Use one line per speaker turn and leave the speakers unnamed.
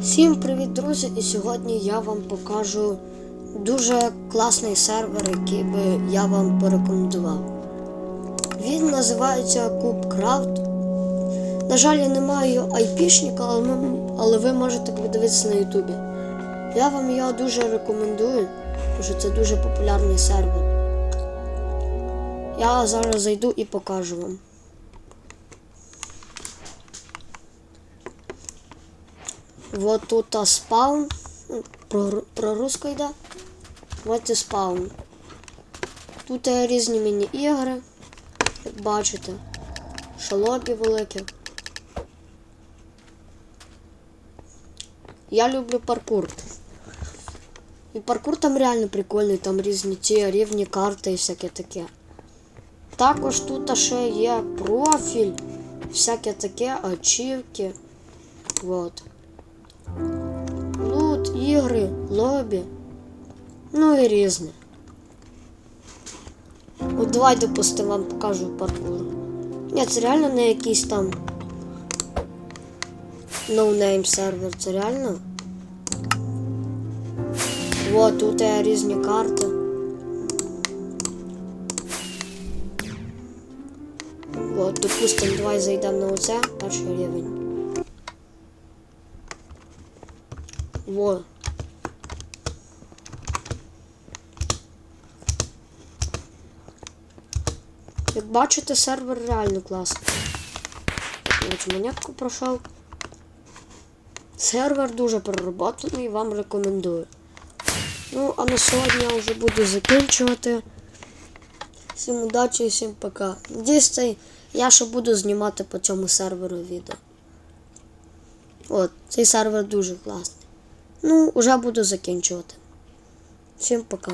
Всім привіт, друзі! І сьогодні я вам покажу дуже класний сервер, який би я вам порекомендував. Він називається CubeCraft. На жаль, я не маю айпішника, але, ви можете подивитися на Ютубі. Я вам його дуже рекомендую, тому що це дуже популярний сервер. Я зараз зайду і покажу вам. Вот тут а, спаун. Про, прогрузка йде. Вот і спаун. Тут різні міні-ігри. Як бачите. Шалопі великі. Я люблю паркур. І паркур там реально прикольний, там різні ті рівні карти і всяке таке. Також тут ще є профіль, всяке таке, ачівки. Вот. Лут, ігри, лобі. Ну і різне. От давай, допустим, вам покажу паркур. Ні, це реально не якийсь там ноунейм сервер, це реально. Вот, тут є різні карти. Вот, допустим, давай зайдемо на оце, перший рівень. Во. Як бачите, сервер реально класний. Ось монетку пройшов. Сервер дуже перероботаний, вам рекомендую. Ну, а на сьогодні я вже буду закінчувати. Всім удачі і всім пока. Надіюсь, я ще буду знімати по цьому серверу відео. От, цей сервер дуже класний. Ну, вже буду закінчувати. Всім пока.